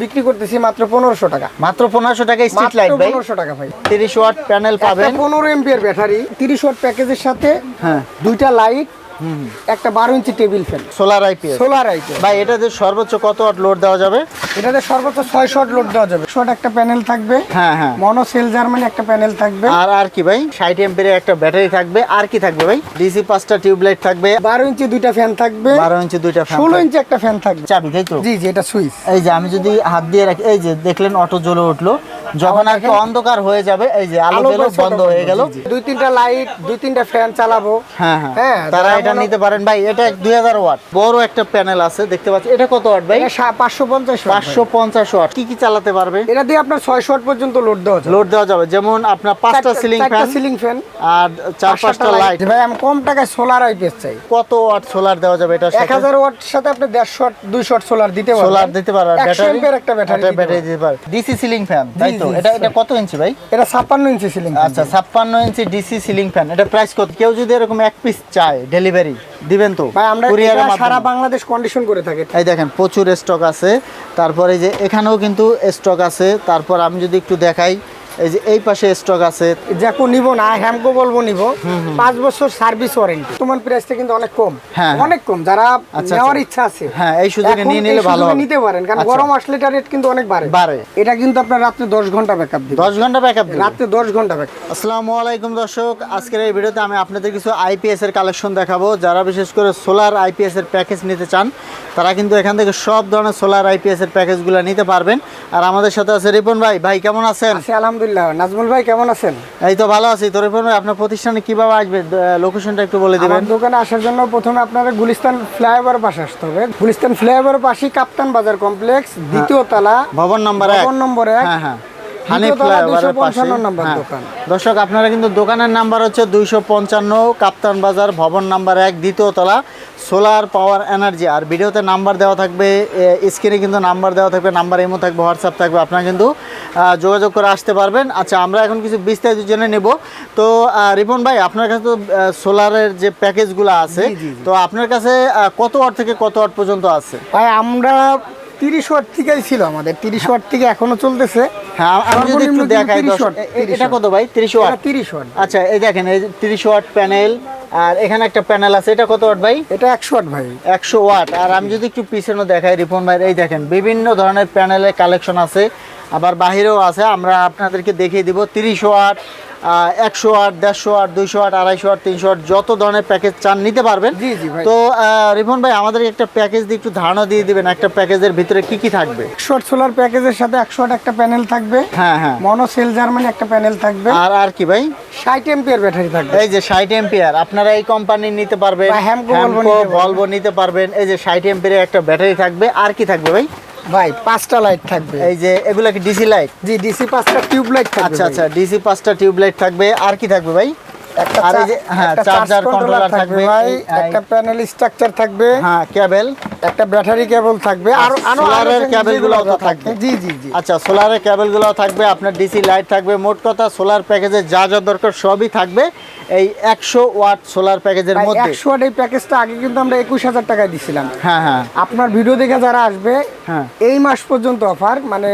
বিক্রি করতেছি মাত্র পনেরোশো টাকা। মাত্র পনেরোশো টাকা স্ট্রিট লাইট ভাই। পনেরোশো টাকা ভাই। তিরিশ ওয়াট প্যানেল পাবেন। পনেরো এমপিয়ার ব্যাটারি তিরিশ ওয়াট প্যাকেজের সাথে হ্যাঁ। দুইটা লাইট একটা বারো inch table fan. Solar IPS solar item ভাই এটাতে সর্বোচ্চ কত ওয়াট লোড দেওয়া যাবে? এটাতে সর্বোচ্চ লোড দেওয়া যাবে। একটা প্যানেল থাকবে। হ্যাঁ হ্যাঁ। মনো সেল জার্মানি একটা প্যানেল থাকবে। আর আর কি ভাই? ষাট এমপির একটা ব্যাটারি থাকবে। আর কি থাকবে ভাই? ডিসি পাঁচটা টিউবলাইট থাকবে। বারো ইঞ্চি দুইটা ফ্যান থাকবে। বারো ইঞ্চি দুইটা ফ্যান ষোলো ইঞ্চি একটা ফ্যান থাকবে। চাবি তাই তো? জি জি এটা সুইচ। এই যে আমি যদি হাত দিয়ে রাখি এই যে দেখলেন অটো জ্বলে উঠল। যখন আর কি অন্ধকার হয়ে যাবে এই যে আলো গেল বন্ধ হয়ে গেল। দুই তিনটা লাইট দুই তিনটা ফ্যান চালাবো। হ্যাঁ হ্যাঁ। হ্যাঁ, তারা এটা নিতে পারেন। ভাই এটা দুই হাজার ওয়াট। বড় একটা প্যানেল আছে দেখতে পাচ্ছি এটা কত ওয়াট ভাই? পাঁচশো পঞ্চাশ পাঁচশো পঞ্চাশ ওয়াট। কি কি চালাতে পারবে? এটা দিয়ে আপনার ছয় শট পর্যন্ত লোড দেওয়া যাবে। লোড দেওয়া যাবে। যেমন আপনার পাঁচটা সিলিং ফ্যান সিলিং ফ্যান আর চার পাঁচটা লাইট ভাই আমি কম টাকায় সোলার আইপিএস চাই। কত ওয়াট সোলার দেওয়া যাবে এটা এক হাজার ওয়াট সাথে আপনি দেড় শট দুই শট সোলার দিতে পারবেন। সোলার দিতে পারো একশো ব্যাটারি একটা ব্যাটারি দিতে পারো ডিসি সিলিং ফ্যান তাই তো? এটা এটা কত ইঞ্চি ভাই? এটা ছাপ্পান্ন ইঞ্চি সিলিং আচ্ছা ছাপ্পান্ন ইঞ্চি ডিসি সিলিং ফ্যান এটা প্রাইস কত? কেউ যদি এরকম এক পিস চায় ডেলিভারি দিবেন তো? ভাই আমরা। সারা বাংলাদেশ কন্ডিশন করে থাকি। এই দেখেন প্রচুর স্টক আছে। তারপরে যে এখানেও কিন্তু স্টক আছে। তারপর আমি যদি একটু দেখাই এই যে এই পাশে স্টক আছে। যাকো নিব না হ্যামকো বলব নিব। পাঁচ বছর সার্ভিস ওয়ারেন্টি তোমার প্রাইসটা কিন্তু অনেক কম। হ্যাঁ, অনেক কম। যারা আচ্ছা, নেওয়ার আচ্ছা। ইচ্ছা আছে হ্যাঁ এই সুযোগে নিয়ে নিলে ভালো হবে। নিতে পারেন। কারণ আচ্ছা। গরম আসলে এটা রেট কিন্তু অনেক বাড়ে। বাড়ে। এটা কিন্তু আপনার রাত্রে দশ ঘণ্টা ব্যাকআপ দিবে। দশ ঘণ্টা ব্যাকআপ রাত্রে দশ ঘণ্টা ব্যাকআপ আসসালামু আলাইকুম দর্শক। আজকের এই ভিডিওতে আমি আপনাদের কিছু আইপিএস এর কালেকশন দেখাবো। যারা বিশেষ করে সোলার আইপিএস এর প্যাকেজ নিতে চান তারা কিন্তু এখান থেকে সব ধরনের সোলার আইপিএস এর প্যাকেজগুলো নিতে পারবেন। আর আমাদের সাথে আছে রিপন ভাই। ভাই কেমন আছেন? আছি আলহামদুলিল্লাহ। নাজমুল ভাই কেমন আছেন? এই তো ভালো আছি। তো রিপন আপনার প্রতিষ্ঠানে কীভাবে আসবে? লোকেশনটা একটু বলে দিবেন। দোকানে আসার জন্য প্রথমে আপনারা গুলিস্তান ফ্লাইওভার পাশে আসতে হবে। গুলিস্তান ফ্লাইওভার পাশেই কাপ্তান বাজার কমপ্লেক্স দ্বিতীয় তলা ভবন নাম্বার ভবন নম্বর এক হ্যাঁ হ্যাঁ। হানি দ্বিতীয় তলা ফ্লাইওভারের পাশে 255 নাম্বার হ্যাঁ। দর্শক আপনারা কিন্তু দোকানের নাম্বার হচ্ছে দুইশো পঞ্চান্ন কাপ্তান বাজার ভবন নাম্বার এক দ্বিতীয় তলা। Solar power energy. আর ভিডিওতে নাম্বার দেওয়া থাকবে স্ক্রিনে কিন্তু নাম্বার দেওয়া থাকবে নাম্বার এমও থাকবে হোয়াটসঅ্যাপ থাকবে আপনারা কিন্তু যোগাযোগ করে আসতে পারবেন। আচ্ছা আমরা এখন কিছু বিস্তারিত জেনে নেব। তো রিপন ভাই আপনার কাছে তো সোলারের যে প্যাকেজগুলো আছে। তো আপনার কাছে কত ওয়াট থেকে কত ওয়াট পর্যন্ত আছে? ভাই আমরা তিরিশ ওয়াট থেকেই ছিল আমাদের। তিরিশ ওয়াট থেকে এখনও চলতেছে। হ্যাঁ আমি যদি একটু দেখাই 30 দর্শক, ওয়াট, এ- এ- 30 এটা কত ভাই? তিরিশ ওয়াট? তিরিশ ওয়াট। আচ্ছা এই দেখেন এই তিরিশ ওয়াট প্যানেল আর এখানে একটা প্যানেল আছে এটা কত ওয়াট ভাই? এটা একশো ওয়াট ভাই। একশো ওয়াট। আর আমি যদি একটু পিছনে দেখাই রিপন ভাই এই দেখেন বিভিন্ন ধরনের প্যানেলের কালেকশন আছে আবার বাহিরেও আছে আমরা আপনাদেরকে দেখিয়ে দিব তিরিশ ওয়াট একশো আট দেড়শো আট দুইশো আট আড়াইশো আট তিনশো আট যত ধরনের প্যাকেজ চান নিতে পারবেন। জি, জি ভাই। তো রিপন ভাই আমাদের একটা প্যাকেজ দিয়ে একটু ধারণা দিয়ে দিবেন একটা প্যাকেজের ভিতরে কি কি থাকবে? একশো সোলার প্যাকেজের সাথে একশো আট একটা প্যানেল থাকবে। হ্যাঁ হ্যাঁ। মনো সেল জার্মানি একটা প্যানেল থাকবে। আর আর কি ভাই? ষাট এমপিয়ার ব্যাটারি থাকবে। এই যে ষাট এম্পিয়ার আপনারা এই কোম্পানি নিতে পারবেন Volvo Hamco, নিতে পারবেন। এই যে ষাট এম্পিয়ার একটা ব্যাটারি থাকবে। আর কি থাকবে ভাই? ভাই পাঁচটা লাইট থাকবে। এই যে এগুলা কি ডিসি লাইট জি ডিসি পাঁচটা টিউব লাইট থাকবে আচ্ছা। আচ্ছা ডিসি পাঁচটা টিউব লাইট থাকবে। আর কি থাকবে ভাই? একটা আর এই যে চা- হ্যাঁ চার্জার কন্ট্রোলার থাকবে ভাই একটা প্যানেল স্ট্রাকচার থাকবে হ্যাঁ কেবল একটা ব্যাটারি কেবল থাকবে আর সোলারের আরও কেবল যেগুলো গুলো তো থাকবে। জি জি জি। আচ্ছা সোলারের কেবল থাকবে আপনার ডিসি লাইট থাকবে মোট কথা সোলার প্যাকেজে যা যা দরকার সবই থাকবে এই একশো ওয়াট সোলার প্যাকেজের মধ্যে। একশো ওয়াট এই প্যাকেজটা আগে কিন্তু আমরা একুশ হাজার টাকায় দিছিলাম। হ্যাঁ হ্যাঁ। আপনার ভিডিও দেখে যারা আসবে হ্যাঁ। এই মাস পর্যন্ত অফার মানে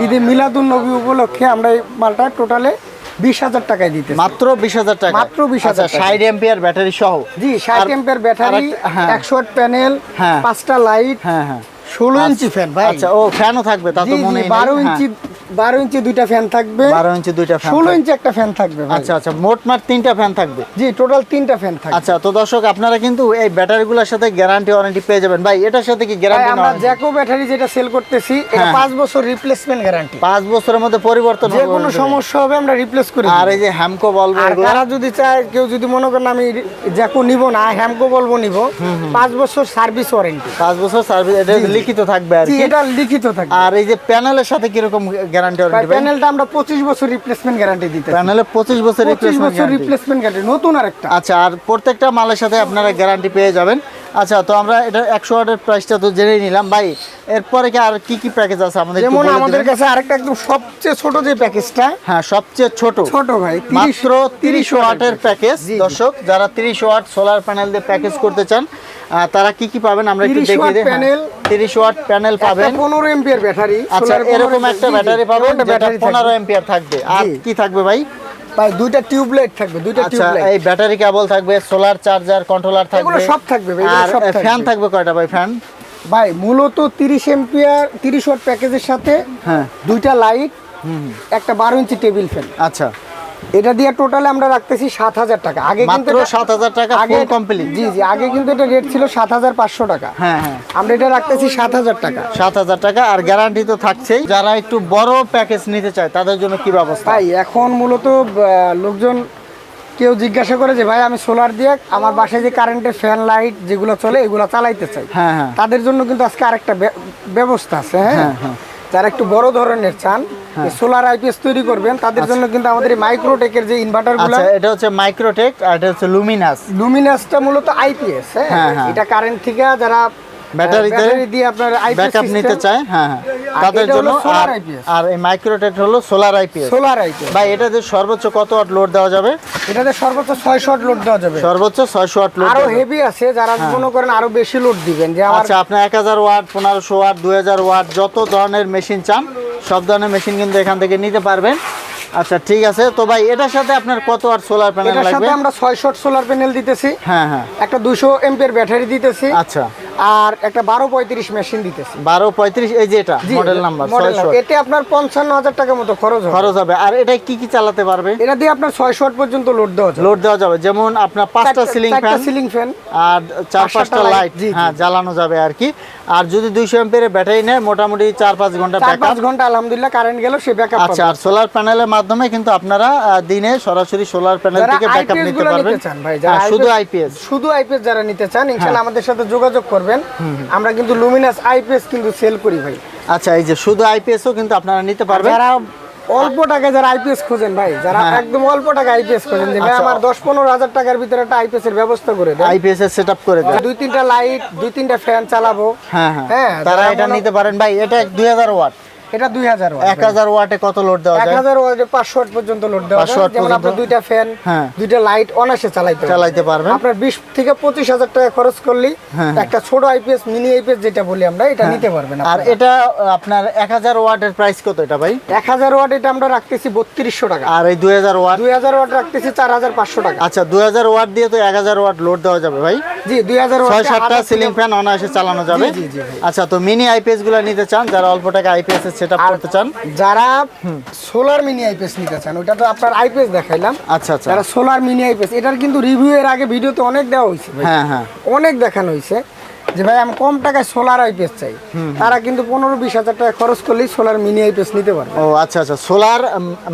ঈদে মিলাদুন নবী উপলক্ষে আমরা এই মালটা টোটালে বিশ হাজার টাকায় দিতে মাত্র বিশ হাজার টাকা। মাত্র বিশ হাজার ষাট এম্পিয়ার ব্যাটারি সহ। জি ষাট এম্পিয়ার ব্যাটারি হ্যাঁ। একশো প্যানেল হ্যাঁ। পাঁচটা লাইট হ্যাঁ হ্যাঁ। ষোলো ইঞ্চি ফ্যান ভাই। আচ্ছা ও ফ্যানও থাকবে তা তো মনে বারো ইঞ্চি বারো ইঞ্চি দুইটা ফ্যান থাকবে। বারো ইঞ্চি দুইটা ফ্যান ষোলো ইঞ্চি একটা ফ্যান থাকবে আচ্ছা আচ্ছা মোট মাঠ তিনটা ফ্যান থাকবে। জি টোটাল তিনটা ফ্যান থাকবে। আচ্ছা তো দর্শক আপনারা কিন্তু এই ব্যাটারিগুলোর সাথে গ্যারান্টি ওয়ারেন্টি পেয়ে যাবেন। ভাই এটার সাথে কি গ্যারান্টি আমরা জ্যাকো ব্যাটারি যেটা সেল করতেছি এটা হ্যাঁ। পাঁচ বছর রিপ্লেসমেন্ট গ্যারান্টি পাঁচ বছরের মধ্যে পরিবর্তন যে কোনো সমস্যা হবে আমরা রিপ্লেস করি আর এই যে হ্যামকো বলব তারা যদি চায় কেউ যদি মনে করেন আমি জ্যাকো নিব না হ্যামকো বলব নিব পাঁচ বছর সার্ভিস ওয়ারেন্টি পাঁচ বছর সার্ভিস এটা লিখিত থাকবে আর কি? এটা লিখিত থাকে আর এই যে প্যানেলের সাথে কীরকম গ্যারান্টি ওয়ারেন্টি প্যানেলটা আমরা পঁচিশ বছর রিপ্লেসমেন্ট গ্যারান্টি দিতে প্যানেলে পঁচিশ বছর রিপ্লেসমেন্ট বছর রিপ্লেসমেন্ট গ্যারান্টি নতুন আরেকটা। আচ্ছা আর প্রত্যেকটা মালের সাথে আপনারা গ্যারান্টি পেয়ে যাবেন। আচ্ছা তো আমরা এটা একশো ওয়াটের প্রাইসটা তো জেনেই নিলাম। ভাই এরপরে কি আর কি কি প্যাকেজ আছে? আমাদের যেমন আমাদের কাছে আরেকটা একদম সবচেয়ে ছোট যে প্যাকেজটা হ্যাঁ সবচেয়ে ছোট। ছোট ভাই মাত্র তিরিশ ওয়াটের প্যাকেজ। দর্শক যারা তিরিশ ওয়াট সোলার প্যানেল দিয়ে প্যাকেজ করতে চান তারা কি কি পাবেন আমরা একটু দেখিয়ে দিই। হ্যাঁ। প্যানেল তিরিশ ওয়াট প্যানেল পাবেন। পনেরো এমপিয়ার ব্যাটারি আচ্ছা এরকম একটা ব্যাটারি পাবেন ব্যাটারি পনেরো এম্পিয়ার থাকবে। আর কি থাকবে ভাই? ভাই দুইটা টিউবলাইট থাকবে দুইটা আচ্ছা টিউবলাইট। এই ব্যাটারি কেবল থাকবে সোলার চার্জার কন্ট্রোলার থাকবে। এগুলো সব থাকবে ভাই, আর সব থাকবে। ফ্যান থাকবে কয়টা ভাই ফ্যান ভাই মূলত তিরিশ এমপিয়ার তিরিশ ওয়াট প্যাকেজের সাথে হ্যাঁ। দুইটা লাইট হুম একটা বারো ইঞ্চি টেবিল ফ্যান আচ্ছা। এটা দিয়ে টোটালে আমরা রাখতেছি সাত হাজার টাকা। আগে কিন্তু সাত হাজার টাকা আগে কমপ্লিট জি জি আগে কিন্তু এটা রেট ছিল সাত হাজার পাঁচশো টাকা। হ্যাঁ হ্যাঁ। আমরা এটা রাখতেছি সাত হাজার টাকা। সাত হাজার টাকা আর গ্যারান্টি তো থাকছেই। যারা একটু বড় প্যাকেজ নিতে চায় তাদের জন্য কি ব্যবস্থা? ভাই এখন মূলত লোকজন কেউ জিজ্ঞাসা করে যে ভাই আমি সোলার দিয়ে আমার বাসায় যে কারেন্টের ফ্যান লাইট যেগুলো চলে এগুলো চালাইতে চাই। হ্যাঁ হ্যাঁ। তাদের জন্য কিন্তু আজকে আরেকটা ব্যবস্থা আছে হ্যাঁ? হ্যাঁ, হ্যাঁ। যারা একটু বড় ধরনের চান সোলার আইপিএস তৈরি করবেন তাদের জন্য কিন্তু আমাদের এই মাইক্রোটেকের যে ইনভার্টারগুলো আচ্ছা এটা হচ্ছে মাইক্রোটেক আর এটা হচ্ছে লুমিনাস লুমিনাসটা মূলত আইপিএস হ্যাঁ, হ্যাঁ হ্যাঁ। এটা কারেন্ট থেকে যারা ব্যাটারিতে দিয়ে আপনার ব্যাকআপ নিতে চায় হ্যাঁ হ্যাঁ। তাদের জন্য আর আর এই মাইক্রোটেক হলো সোলার আইপিএস সোলার আইপিএস ভাই এটাতে সর্বোচ্চ কত ওয়াট লোড দেওয়া যাবে? এটাতে সর্বোচ্চ ছয় শট লোড দেওয়া যাবে। সর্বোচ্চ ওয়াট লোড আরও হেভি আছে যারা মনে করেন আরও বেশি লোড দিবেন যে আচ্ছা আপনার এক হাজার ওয়াট পনেরোশো ওয়াট দুই হাজার ওয়াট যত ধরনের মেশিন চান সব ধরনের মেশিন কিন্তু এখান থেকে নিতে পারবেন। আচ্ছা ঠিক আছে। তো ভাই এটার সাথে আপনার কত আর সোলার প্যানেল এটার লাগবে? সাথে আমরা 600 সোলার প্যানেল দিতেছি। হ্যাঁ হ্যাঁ। একটা দুশো এমপিয়ার ব্যাটারি দিতেছি। আচ্ছা। আর একটা বারো পঁয়ত্রিশ মেশিন দিতেছি। বারো পঁয়ত্রিশ এই যে এটা মডেল নাম্বার এতে আপনার পঞ্চান্ন হাজার টাকার মতো খরচ খরচ হবে। আর এটা কি কি চালাতে পারবে? এটা দিয়ে আপনার ছয় শট পর্যন্ত লোড দেওয়া যাবে। লোড দেওয়া যাবে। যেমন আপনার পাঁচটা সিলিং ফ্যান সিলিং ফ্যান আর চার পাঁচটা লাইট। হ্যাঁ জ্বালানো যাবে আর কি। আর যদি দুইশো এম্পিয়ারের ব্যাটারি নেয় মোটামুটি চার পাঁচ ঘণ্টা চার পাঁচ ঘণ্টা আলহামদুলিল্লাহ কারেন্ট গেল সে ব্যাকআপ আচ্ছা আর সোলার প্যানেলের মাধ্যমে কিন্তু আপনারা দিনে সরাসরি সোলার প্যানেল থেকে ব্যাকআপ নিতে পারবেন। হ্যাঁ, শুধু আইপিএস শুধু আইপিএস যারা নিতে চান হ্যাঁ। ইনশাআল্লাহ আমাদের সাথে যোগাযোগ করবেন। আমরা কিন্তু লুমিনাস আইপিএস কিন্তু সেল করি ভাই। আচ্ছা এই যে শুধু আইপিএসও কিন্তু আপনারা নিতে পারবেন। যারা অল্প টাকায় যারা আইপিএস খোঁজেন ভাই যারা হ্যাঁ। একদম অল্প টাকা আইপিএস খোঁজেন যে আচ্ছা। আমার দশ পনেরো হাজার টাকার ভিতরে একটা আইপিএস এর ব্যবস্থা করে দেন। আইপিএস এর সেটআপ করে দেয় দুই তিনটা লাইট দুই তিনটা ফ্যান চালাবো। হ্যাঁ হ্যাঁ। হ্যাঁ, তারা এটা নিতে পারেন। ভাই এটা দুই হাজার ওয়াট। এটা দুই হাজার এক হাজার ওয়াটে কত লোড দেওয়া যায়? হাজার ওয়াটে পাঁচশো ওয়াট পর্যন্ত লোড দেওয়া যায়। যেমন? আপনার দুইটা ফ্যান হ্যাঁ। দুইটা লাইট অনাসে চালাইতে চালাইতে পারবেন। আপনার বিশ থেকে পঁচিশ হাজার টাকা খরচ করলেই হ্যাঁ, একটা ছোট আইপিএস মিনি আইপিএস যেটা বলি আমরা এটা নিতে পারবেন আর এটা আপনার এক হাজার ওয়াটের প্রাইস কত এটা ভাই? এক হাজার ওয়াট এটা আমরা রাখতেছি বত্রিশশো টাকা। আর এই দুই হাজার ওয়াট? দুই হাজার ওয়াট রাখতেছি চার হাজার পাঁচশো টাকা। আচ্ছা দুই হাজার ওয়াট দিয়ে তো এক হাজার ওয়াট লোড দেওয়া যাবে ভাই? জি দুই হাজার ছয় সাতটা সিলিং ফ্যান অনায়াসে চালানো যাবে। আচ্ছা তো মিনি আইপিএসগুলো নিতে চান যারা অল্প টাকা আইপিএস সেটআপ করতে চান? যারা সোলার মিনি আইপিএস নিতে চান ওটা তো আপনার আইপিএস দেখাইলাম। আচ্ছা আচ্ছা। যারা সোলার মিনি আইপিএস এটার কিন্তু রিভিউ এর আগে ভিডিওতে অনেক দেওয়া হয়েছে হ্যাঁ হ্যাঁ। অনেক দেখানো হয়েছে। যে ভাই আমি কম টাকায় সোলার আইপিএস চাই। তারা কিন্তু পনেরো বিশ হাজার টাকা খরচ করলেই সোলার মিনি আইপিএস নিতে পারবে। ও আচ্ছা আচ্ছা সোলার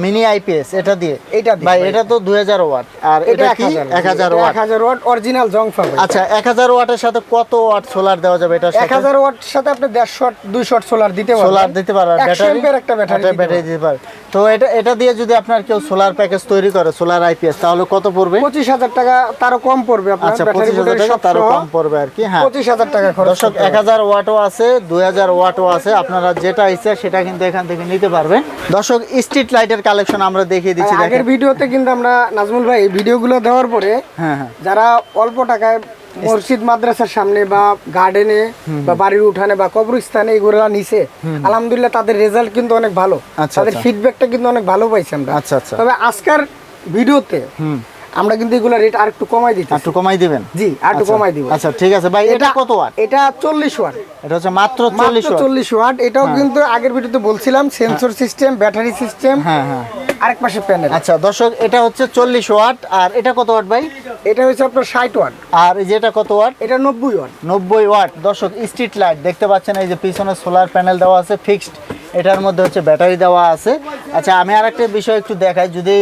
মিনি আইপিএস এটা দিয়ে? এটা ভাই। এটা তো দুই হাজার ওয়াট আর এটা কি? এক হাজার ওয়াট। এক হাজার ওয়াট। অরিজিনাল জংফা ভাই। আচ্ছা এক হাজার ওয়াটের সাথে কত ওয়াট সোলার দেওয়া যাবে এটার এক হাজার ওয়াট সাথে আপনি দেড়শো ওয়াট দুইশো ওয়াট সোলার দিতে পারবেন। সোলার দিতে পারবেন ব্যাটারি একটা ব্যাটারি দিতে ব্যাটারি দিতে পারে তো এটা এটা দিয়ে যদি আপনার কেউ সোলার প্যাকেজ তৈরি করে সোলার আইপিএস তাহলে কত পড়বে? পঁচিশ হাজার টাকা তারও কম পড়বে আপনার আচ্ছা ব্যাটারি পঁচিশ হাজার টাকা তারও কম পড়বে আর কি হ্যাঁ। পঁচিশ হাজার টাকা খরচ দর্শক এক হাজার ওয়াটও আছে দুই হাজার ওয়াটও আছে। আপনারা যেটা ইচ্ছে সেটা কিন্তু এখান থেকে নিতে পারবেন। দর্শক স্ট্রিট লাইটের কালেকশন আমরা দেখিয়ে দিচ্ছি আগের ভিডিওতে কিন্তু আমরা নাজমুল ভাই ভিডিওগুলো দেওয়ার পরে হ্যাঁ হ্যাঁ। যারা অল্প টাকায় মসজিদ মাদ্রাসার সামনে বা গার্ডেনে বা বাড়ির উঠানে বা কবরস্থানে এগুলো নিছে আলহামদুলিল্লাহ তাদের রেজাল্ট কিন্তু অনেক ভালো। আচ্ছা, তাদের আচ্ছা। ফিডব্যাকটা কিন্তু অনেক ভালো পাইছি আমরা। আচ্ছা, আচ্ছা। তবে আজকের ভিডিওতে আমরা কিন্তু এগুলো রেট আর একটু কমাই দিচ্ছি একটু কমাই দিবেন? জি আর একটু আচ্ছা, কমাই দিব। আচ্ছা ঠিক আছে। ভাই এটা কত ওয়াট এটা চল্লিশ ওয়াট এটা হচ্ছে মাত্র চল্লিশ মাত্র ওয়াট চল্লিশ ওয়াট এটাও কিন্তু আগের ভিডিওতে বলছিলাম সেন্সর সিস্টেম ব্যাটারি সিস্টেম হ্যাঁ হ্যাঁ। আরেক পাশে প্যানেল আচ্ছা দর্শক এটা হচ্ছে চল্লিশ ওয়াট আর এটা কত ওয়াট ভাই? এটা হচ্ছে আপনার ষাট ওয়াট আর এই যেটা কত ওয়াট এটা নব্বই ওয়াট নব্বই ওয়াট দর্শক স্ট্রিট লাইট দেখতে পাচ্ছেন এই যে পিছনে সোলার প্যানেল দেওয়া আছে ফিক্সড এটার মধ্যে হচ্ছে ব্যাটারি দেওয়া আছে। আচ্ছা আমি আর একটা বিষয় একটু দেখাই যদি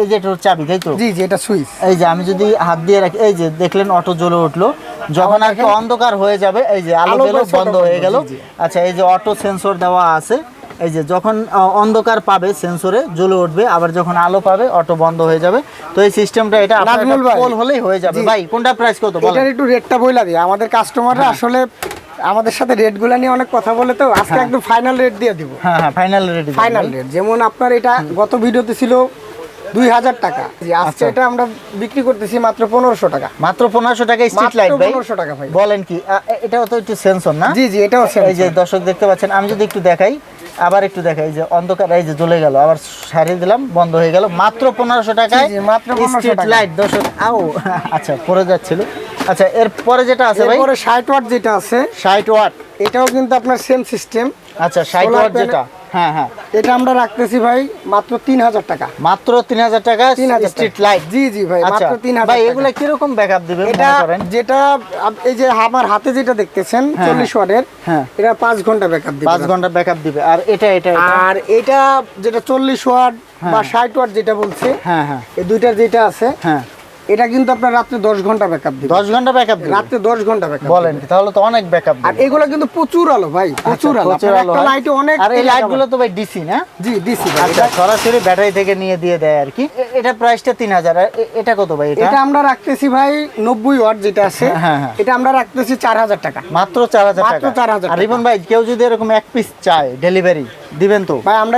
এই যে এটা হচ্ছে চাবি তাই তো? জি জি এটা সুইচ। এই যে আমি যদি হাত দিয়ে রাখি এই যে দেখলেন অটো জ্বলে উঠল। যখন আর অন্ধকার হয়ে যাবে এই যে আলো গেল বন্ধ হয়ে গেল। আচ্ছা এই যে অটো সেন্সর দেওয়া আছে এই যে যখন অন্ধকার পাবে সেন্সরে জ্বলে উঠবে আবার যখন আলো পাবে অটো বন্ধ হয়ে যাবে। তো এই সিস্টেমটা এটা আপনার হলেই হয়ে যাবে। ভাই কোনটা প্রাইস কত বলেন? এটার একটু রেটটা বইলা দিই। আমাদের কাস্টমাররা হ্যাঁ। আসলে আমাদের সাথে রেটগুলো নিয়ে অনেক কথা বলে তো আজকে একদম ফাইনাল রেট দিয়ে দিব। হ্যাঁ হ্যাঁ ফাইনাল রেট ফাইনাল রেট যেমন আপনার এটা গত ভিডিওতে ছিল দুই হাজার টাকা। আজকে আচ্ছা। এটা আমরা বিক্রি করতেছি মাত্র পনেরোশো টাকা। মাত্র পনেরোশো টাকা স্ট্রিট লাইট ভাই। 1500 টাকা ভাই। বলেন কি এটাও তো একটু সেন্সর না? জি জি এটাও এই যে দর্শক দেখতে পাচ্ছেন আমি যদি একটু দেখাই আবার একটু দেখাই এই যে অন্ধকার এই যে জ্বলে গেল আবার সারিয়ে দিলাম বন্ধ হয়ে গেল। মাত্র পনেরোশো টাকায় মাত্র 1500 স্ট্রিট লাইট দশক আও আচ্ছা পরে যাচ্ছিল। আচ্ছা এর পরে যেটা আছে ভাই? এরপরে ষাট ওয়াট যেটা আছে ষাট ওয়াট। এটাও কিন্তু আপনার সেম সিস্টেম আচ্ছা ষাট ওয়াট যেটা। হ্যাঁ হ্যাঁ। এটা আমরা রাখতেছি ভাই মাত্র তিন হাজার টাকা। মাত্র তিন হাজার টাকা স্ট্রিট লাইট জি জি ভাই আচ্ছা। মাত্র তিন হাজার ভাই এগুলা কীরকম ব্যাকআপ দিবে এটা যেটা এই যে আমার হাতে যেটা দেখতেছেন হ্যাঁ, চল্লিশ ওয়াটের হ্যাঁ। এটা পাঁচ ঘণ্টা ব্যাকআপ দিবে পাঁচ ঘণ্টা ব্যাকআপ দিবে। আর এটা এটা এটা? আর এটা যেটা চল্লিশ ওয়াট বা ষাট ওয়াট যেটা বলছে হ্যাঁ হ্যাঁ। এই দুইটার যেটা আছে হ্যাঁ। এটা কিন্তু আপনার রাত্রে দশ ঘণ্টা ব্যাকআপ দিবে। দশ ঘণ্টা ব্যাকআপ দিবে। রাত্রে দশ ঘণ্টা ব্যাকআপ বলেন তাহলে তো অনেক ব্যাকআপ আর এগুলো কিন্তু প্রচুর আলো ভাই প্রচুর আলো। প্রচুর আলো একটা লাইটে অনেক আর এই টেকা লাইটগুলো তো ভাই ডিসি না? জি ভাই আচ্ছা সরাসরি ব্যাটারি থেকে নিয়ে দিয়ে দেয় আর কি। এটা প্রাইসটা তিন হাজার। এটা কত ভাই এটা? এটা আমরা রাখতেছি ভাই নব্বই ওয়াট যেটা আছে। হ্যাঁ, হ্যাঁ। এটা আমরা রাখতেছি চার হাজার টাকা। মাত্র চার হাজার মাত্র টাকা। 4,000 আর। রিপন ভাই কেউ যদি এরকম এক পিস চায় ডেলিভারি দিবেন তো ভাই আমরা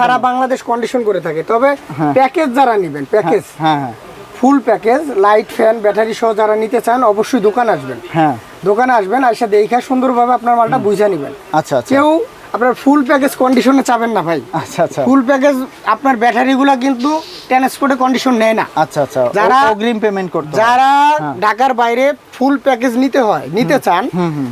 সারা বাংলাদেশ কন্ডিশন করে থাকি। তবে হ্যাঁ। প্যাকেজ যারা নেবেন প্যাকেজ হ্যাঁ হ্যাঁ। Full package light fan battery সহ যারা নিতে চান অবশ্যই দোকান আসবেন। হ্যাঁ। দোকানে আসবেন আইসা দেখা সুন্দরভাবে আপনার মালটা বুঝে নেবেন। আচ্ছা আচ্ছা। কেউ আপনার ফুল প্যাকেজ কন্ডিশনে চাবেন না ভাই। আচ্ছা আচ্ছা। ফুল প্যাকেজ আপনার ব্যাটারিগুলো কিন্তু ট্রান্সপোর্টে কন্ডিশন নেয় না। আচ্ছা আচ্ছা। যারা- অগ্রিম পেমেন্ট করতে যারা ঢাকার বাইরে ফুল প্যাকেজ নিতে হয় নিতে চান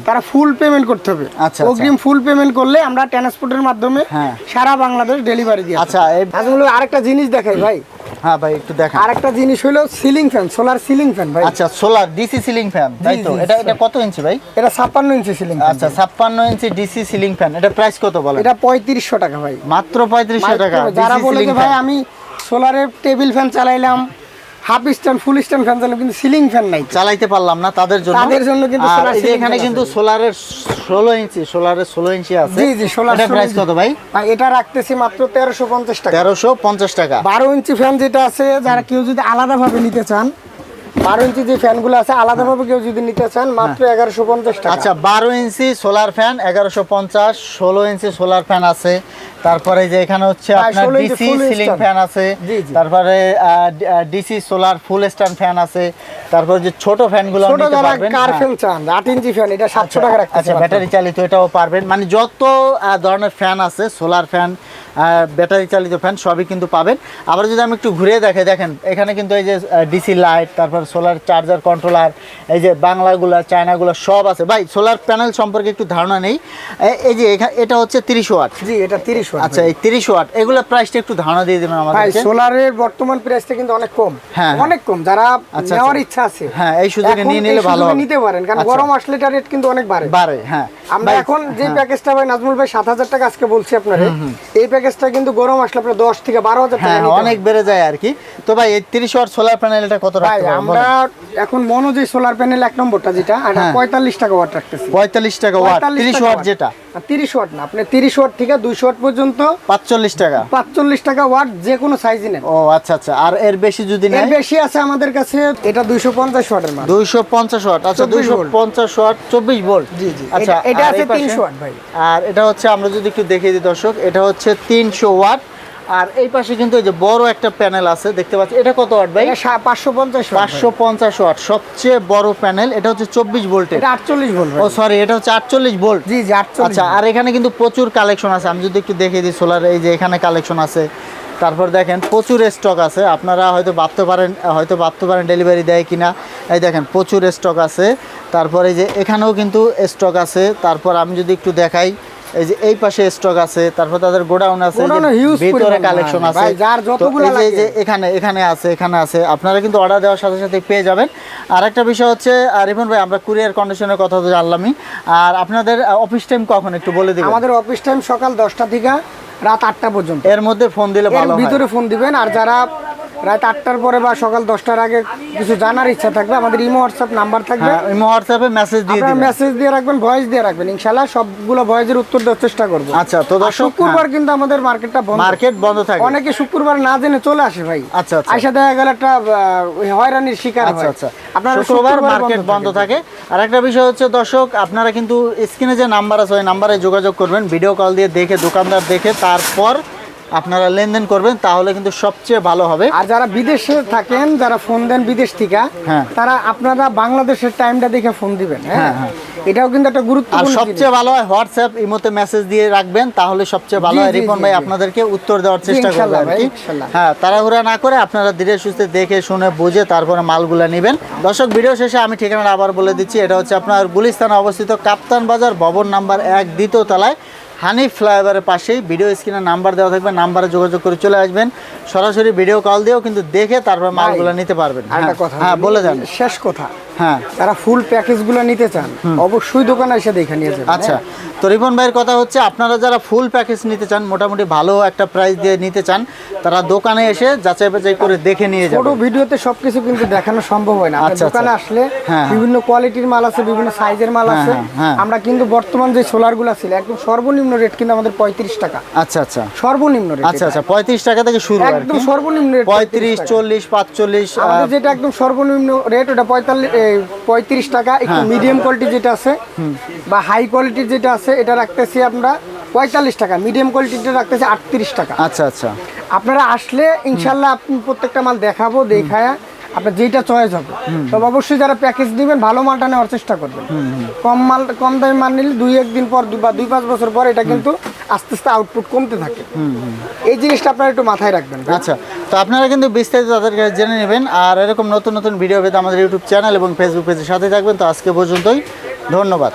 তারা ফুল পেমেন্ট করতে হবে। আচ্ছা, অগ্রিম ফুল পেমেন্ট করলে আমরা ট্রান্সপোর্টের মাধ্যমে হ্যাঁ। সারা বাংলাদেশ ডেলিভারি দিই আচ্ছা এই- আসলে আরেকটা জিনিস দেখাই ভাই। হ্যাঁ ভাই একটু দেখেন। আরেকটা জিনিস হলো ceiling fan solar ceiling fan ভাই। আচ্ছা সোলার ডিসি সিলিং ফ্যান তাই তো? এটা এটা কত ইঞ্চি ভাই? এটা ছাপ্পান্ন ইঞ্চি সিলিং আচ্ছা ছাপ্পান্ন ইঞ্চি ডিসি সিলিং ফ্যান এটা প্রাইস কত বলেন? এটা পঁয়ত্রিশশো টাকা ভাই। মাত্র পঁয়ত্রিশশো টাকা যারা বলে যে ভাই আমি সোলারের table fan চালাইলাম। Half stand full stand fan চালাম কিন্তু সিলিং ফ্যান নাই। চালাইতে পারলাম না তাদের জন্য। তাদের জন্য কিন্তু এখানে কিন্তু সোলারের ষোলো ইঞ্চি সোলারের ষোলো ইঞ্চি আছে। জি জি সোলার প্রাইস কত ভাই? ভাই এটা রাখতেছি মাত্র তেরোশো পঞ্চাশ টাকা। তেরোশো পঞ্চাশ টাকা। বারো ইঞ্চি ফ্যান যেটা আছে যারা কেউ যদি আলাদাভাবে নিতে চান বারো ইঞ্চি যে ফ্যানগুলো আছে আলাদাভাবে কেউ যদি নিতে চান মাত্র এগারোশো পঞ্চাশ টাকা। আচ্ছা বারো ইঞ্চি সোলার ফ্যান এগারোশো পঞ্চাশ ষোলো ইঞ্চি সোলার ফ্যান আছে। তারপরে যে এখানে হচ্ছে হ্যাঁ, আপনার ডিসি সিলিং ফ্যান আছে। তারপরে DC solar full stand fan আছে তারপরে যে ছোট ফ্যানগুলো নিতে পারবেন কার। ফ্যান চান আট ইঞ্চি ফ্যান এটা সাতশো টাকা রাখতেছি আচ্ছা ব্যাটারি চালিত এটাও পারবেন। মানে যত ধরনের ফ্যান আছে সোলার ফ্যান ব্যাটারি চালিত ফ্যান সবই কিন্তু পাবেন। আবার যদি আমি একটু ঘুরে দেখে দেখেন এখানে কিন্তু এই যে ডিসি লাইট তারপর সোলার চার্জার কন্ট্রোলার এই যে বাংলাগুলা চায়নাগুলো সব আছে। ভাই সোলার প্যানেল সম্পর্কে একটু ধারণা নেই। এই যে এটা হচ্ছে তিরিশ ওয়াট। জি এটা তিরিশ আচ্ছা এই তিরিশ ওয়াট এগুলো প্রাইসটা একটু ধারণা দিয়ে দেবেন ভাই সোলারের বর্তমান প্রাইসটা কিন্তু অনেক কম। হ্যাঁ, অনেক কম যারা আচ্ছা, নেওয়ার আচ্ছা। ইচ্ছা আছে হ্যাঁ, এই সুযোগে নিয়ে নিলে ভালো হবে। নিতে পারেন কারণ। গরম আসলে এটার রেট কিন্তু অনেক বাড়ে। বারে হ্যাঁ। আমরা এখন যে হ্যাঁ। প্যাকেজটা ভাই নাজমুল ভাই সাত হাজার টাকা আজকে বলছি আপনারে এই প্যাকেজটা কিন্তু গরম আসলে আপনার দশ থেকে বারো হাজার টাকা হ্যাঁ অনেক বেড়ে যায় আর কি। তো ভাই এই তিরিশ ওয়াট সোলার প্যানেলটা কত রাখতে পারব? আমরা এখন মনো যে সোলার প্যানেল এক নম্বরটা যেটা এটা হ্যাঁ। পঁয়তাল্লিশ টাকা ওয়াট রাখতেছি। টাকা ওয়াট 45 তিরিশ ওয়াট যেটা। আর তিরিশ ওয়াট না আপনি তিরিশ ওয়াট থেকে দুইশো ওয়াট পর্যন্ত পাঁচচল্লিশ টাকা। পাঁচচল্লিশ টাকা ওয়াট যে কোনো সাইজই নেন। ও আচ্ছা আচ্ছা। আর এর বেশি যদি এর বেশি আছে আমাদের কাছে এটা দুইশো পঞ্চাশ ওয়াটের মাল। দুইশো পঞ্চাশ ওয়াট। আচ্ছা 24 দুইশো পঞ্চাশ ওয়াট চব্বিশ ভোল্ট। জি জি। আচ্ছা এটা- আছে? তিনশো ওয়াট ভাই। আর এটা হচ্ছে আমরা যদি একটু দেখিয়ে দিই দর্শক এটা হচ্ছে তিনশো ওয়াট আর এই পাশে কিন্তু এই যে বড় একটা প্যানেল আছে দেখতে পাচ্ছি এটা কত ওয়াট ভাই? পাঁচশো পঞ্চাশ পাঁচশো পঞ্চাশ ওয়াট। সবচেয়ে বড় প্যানেল এটা হচ্ছে চব্বিশ ভোল্টের। এটা আটচল্লিশ ভোল্ট ও সরি এটা হচ্ছে আটচল্লিশ ভোল্ট। জি জি আচ্ছা আর এখানে কিন্তু প্রচুর কালেকশন আছে। আমি যদি একটু দেখিয়ে দিই সোলার এই যে এখানে কালেকশন আছে। তারপর দেখেন প্রচুর স্টক আছে। আপনারা হয়তো ভাবতে পারেন হয়তো ভাবতে পারেন ডেলিভারি দেয় কিনা। এই দেখেন প্রচুর স্টক আছে। তারপরে এই যে এখানেও কিন্তু স্টক আছে। তারপর আমি যদি একটু দেখাই এই যে এই পাশে স্টক আছে তারপর তাদের গোডাউন আছে ভিতরে কালেকশন আছে। যার এই যে-। এখানে এখানে আছে এখানে আছে। আপনারা কিন্তু অর্ডার দেওয়ার সাথে সাথে পেয়ে যাবেন। আর একটা বিষয় হচ্ছে রিপন ভাই আমরা কুরিয়ার কন্ডিশনের কথা তো জানলামই। আর আপনাদের অফিস টাইম কখন? একটু বলে দিবেন। আমাদের অফিস টাইম সকাল দশটা থেকে রাত আটটা পর্যন্ত। এর মধ্যে ফোন দিলে ভালো ভিতরে ফোন দিবেন আর যারা রাত আটটার পরে বা সকাল দশটার আগে কিছু জানার ইচ্ছা থাকবে আমাদের ইমো হোয়াটসঅ্যাপ নাম্বার থাকবে। হ্যাঁ ইমো হোয়াটসঅ্যাপে মেসেজ দিয়ে দিবেন। মেসেজ দিয়ে রাখবেন ভয়েস দিয়ে রাখবেন ইনশাল্লাহ সবগুলো ভয়েসের উত্তর দেওয়ার চেষ্টা করব। আচ্ছা তো দর্শক শুক্রবার কিন্তু আমাদের মার্কেটটা বন্ধ। মার্কেট বন্ধ থাকে অনেকে শুক্রবার না জেনে চলে আসে ভাই। আচ্ছা, আচ্ছা। আইসা দেখা গেল একটা হয়রানির শিকার আচ্ছা আচ্ছা। আপনারা শুক্রবার মার্কেট বন্ধ থাকে। আর একটা বিষয় হচ্ছে দর্শক আপনারা কিন্তু স্ক্রিনে যে নাম্বার আছে ওই নাম্বারে যোগাযোগ করবেন ভিডিও কল দিয়ে দেখে দোকানদার দেখে তারপর আপনারা লেনদেন করবেন তাহলে কিন্তু সবচেয়ে ভালো হবে। আর যারা বিদেশে থাকেন যারা ফোন দেন বিদেশ থেকে হ্যাঁ। তারা আপনারা বাংলাদেশের টাইমটা দেখে ফোন দিবেন হ্যাঁ? হ্যাঁ। এটাও কিন্তু একটা আর গুরুত্বপূর্ণ সবচেয়ে ভালো হয় হোয়াটসঅ্যাপ ইমোতে মেসেজ দিয়ে রাখবেন তাহলে সবচেয়ে ভালো হয়। রিপন ভাই আপনাদেরকে উত্তর দেওয়ার চেষ্টা করবে আর কি। হ্যাঁ তাড়াহুড়া না করে আপনারা ধীরে সুস্থে দেখে শুনে বুঝে তারপরে মালগুলা নেবেন। দর্শক ভিডিও শেষে আমি ঠিকানাটা আবার বলে দিচ্ছি। এটা হচ্ছে আপনার গুলিস্তানে অবস্থিত কাপ্তান বাজার ভবন নাম্বার এক দ্বিতীয় তলায়। হানি ফ্লাইওভারের পাশেই ভিডিও স্ক্রিনে নাম্বার দেওয়া থাকবে নাম্বারে যোগাযোগ করে চলে আসবেন। সরাসরি ভিডিও কল দিয়েও কিন্তু দেখে তারপর মালগুলো নিতে পারবেন। হ্যাঁ, হ্যাঁ বলে দেন। শেষ কথা হ্যাঁ। তারা ফুল প্যাকেজগুলো নিতে চান। অবশ্যই দোকানে এসে দেখে নিয়ে যাবেন। আচ্ছা। হ্যাঁ? তো রিপন ভাইয়ের কথা হচ্ছে আপনারা যারা ফুল প্যাকেজ নিতে চান মোটামুটি ভালো একটা প্রাইস দিয়ে নিতে চান তারা দোকানে এসে যাচাই বাছাই করে দেখে নিয়ে ছোট যাবেন। ভিডিওতে সবকিছু কিন্তু দেখানো সম্ভব হয় না। আচ্ছা, দোকানে আচ্ছা। আসলে হ্যাঁ। বিভিন্ন কোয়ালিটির মাল আছে বিভিন্ন সাইজের মাল হ্যাঁ, আছে। হ্যাঁ, হ্যাঁ। আমরা কিন্তু বর্তমান যে সোলারগুলা ছিল একদম সর্বনিম্ন রেট কিন্তু আমাদের পঁয়ত্রিশ টাকা। আচ্ছা আচ্ছা। সর্বনিম্ন রেট আচ্ছা আচ্ছা পঁয়ত্রিশ টাকা থেকে শুরু একদম সর্বনিম্ন রেট পঁয়ত্রিশ চল্লিশ পাঁচচল্লিশ যেটা একদম সর্বনিম্ন রেট ওটা পঁয়তাল্লিশ পঁয়ত্রিশ টাকা একটু হ্যাঁ। মিডিয়াম কোয়ালিটি যেটা আছে বা হাই কোয়ালিটির যেটা আছে এটা রাখতেছি আমরা পঁয়তাল্লিশ টাকা মিডিয়াম কোয়ালিটিটা রাখতেছি আটত্রিশ টাকা। আচ্ছা আচ্ছা। আপনারা আসলে ইনশাল্লাহ আপনি প্রত্যেকটা মাল দেখাবো দেখায় আপনার যেটা চয়েস হবে। তবে অবশ্যই যারা প্যাকেজ দিবেন ভালো মালটা নেওয়ার চেষ্টা করবেন। কম মাল কম দামি মাল নিলে দুই একদিন পর বা দুই পাঁচ বছর পর এটা কিন্তু আস্তে আস্তে আউটপুট কমতে থাকে। এই জিনিসটা আপনারা একটু মাথায় রাখবেন। আচ্ছা তো আপনারা কিন্তু বিস্তারিত তাদের কাছে জেনে নেবেন। আর এরকম নতুন নতুন ভিডিও পেতে আমাদের ইউটিউব চ্যানেল এবং ফেসবুক পেজের সাথে থাকবেন। তো আজকে পর্যন্তই ধন্যবাদ।